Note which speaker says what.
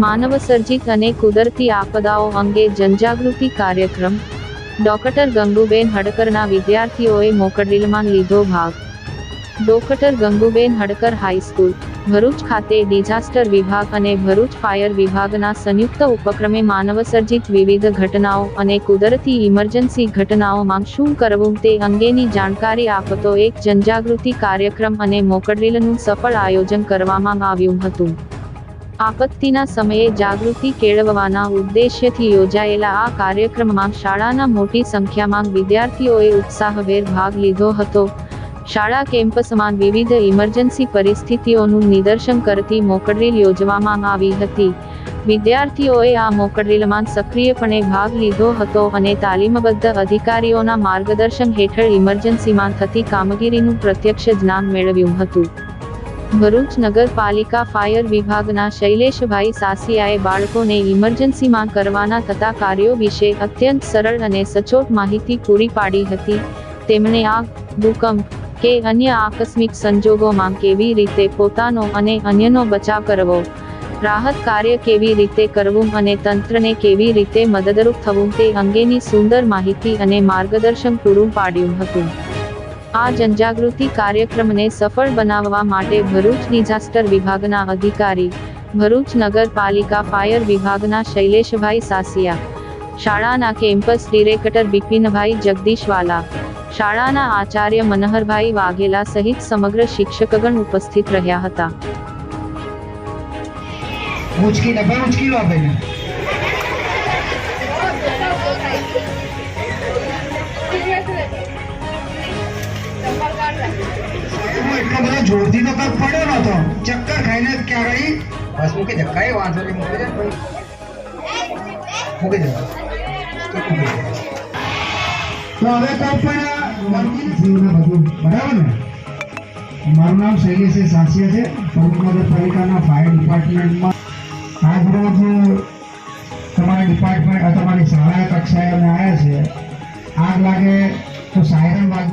Speaker 1: માનવસર્જિત અને કુદરતી આપદાઓ અંગે જનજાગૃતિ કાર્યક્રમ ડોક્ટર ગંગુબેન હડકરના વિદ્યાર્થીઓએ મોકડ્રીલમાં લીધો ભાગ. Doctor Gangubehn Hadkar high school, Bharuch ખાતે ડિઝાસ્ટર વિભાગ અને ભરૂચ ફાયર વિભાગના સંયુક્ત ઉપક્રમે માનવસર્જિત વિવિધ ઘટનાઓ અને કુદરતી ઇમરજન્સી ઘટનાઓમાં શું કરવું તે અંગેની જાણકારી આપતો એક જનજાગૃતિ કાર્યક્રમ અને મોકડ્રીલનું સફળ આયોજન કરવામાં આવ્યું હતું. આપત્તિના સમયે જાગૃતિ કેળવવાના ઉદ્દેશ્યથી યોજાયેલા આ કાર્યક્રમમાં શાળાના મોટી સંખ્યામાં વિદ્યાર્થીઓએ ઉત્સાહભેર ભાગ લીધો હતો. શાળા કેમ્પસમાં વિવિધ ઇમરજન્સી પરિસ્થિતિઓનું નિદર્શન કરતી મોકડરીલ યોજવામાં આવી હતી. વિદ્યાર્થીઓએ આ મોકડરીલમાં સક્રિયપણે ભાગ લીધો હતો અને તાલીમબદ્ધ અધિકારીઓના માર્ગદર્શન હેઠળ ઇમરજન્સીમાં થતી કામગીરીનું પ્રત્યક્ષ જ્ઞાન મેળવ્યું હતું. ભરૂચ નગરપાલિકા ફાયર વિભાગના શૈલેષભાઈ સાસિયાએ બાળકોને ઇમરજન્સીમાં કરવાના થતા કાર્યો વિશે અત્યંત સરળ અને સચોટ માહિતી પૂરી પાડી હતી. તેમણે આગ ભૂકંપ કે અન્ય આકસ્મિક સંજોગોમાં કેવી રીતે પોતાનો અને અન્યનો બચાવ કરવો, રાહત કાર્ય કેવી રીતે કરવું અને તંત્રને કેવી રીતે મદદરૂપ થવું તે અંગેની સુંદર માહિતી અને માર્ગદર્શન પૂરું પાડ્યું હતું. આ જનજાગૃતિ કાર્યક્રમને સફળ બનાવવા માટે ભરૂચ ડિઝાસ્ટર વિભાગના અધિકારી, ભરૂચ નગરપાલિકા ફાયર વિભાગના શૈલેષભાઈ સાસિયા, શાળાના કેમ્પસ ડિરેક્ટર બિપિનભાઈ જગદીશવાલા, શાળાના આચાર્ય મનહરભાઈ વાઘેલા સહિત સમગ્ર શિક્ષકગણ ઉપસ્થિત રહ્યા હતા.
Speaker 2: ને ભાઈ ઉચકી લો જોરથી પડ્યો નતો ચક્કર ખાઈને ક્યાં બસ મૂકી દે. કઈ વાંધો નહીં, મૂકી દે મૂકી દે. તો હવે કોઈ પણ જીવને બધું. બરાબર ને? મારું નામ શૈલેષ સાસિયા છે. ભરૂચ પાલિકાના ફાયર ડિપાર્ટમેન્ટમાં આજ રોજ તમારા ડિપાર્ટમેન્ટ, તમારી શાળા કક્ષાએ અમે આવ્યા છે આગ લાગે તો સાયરન વાગે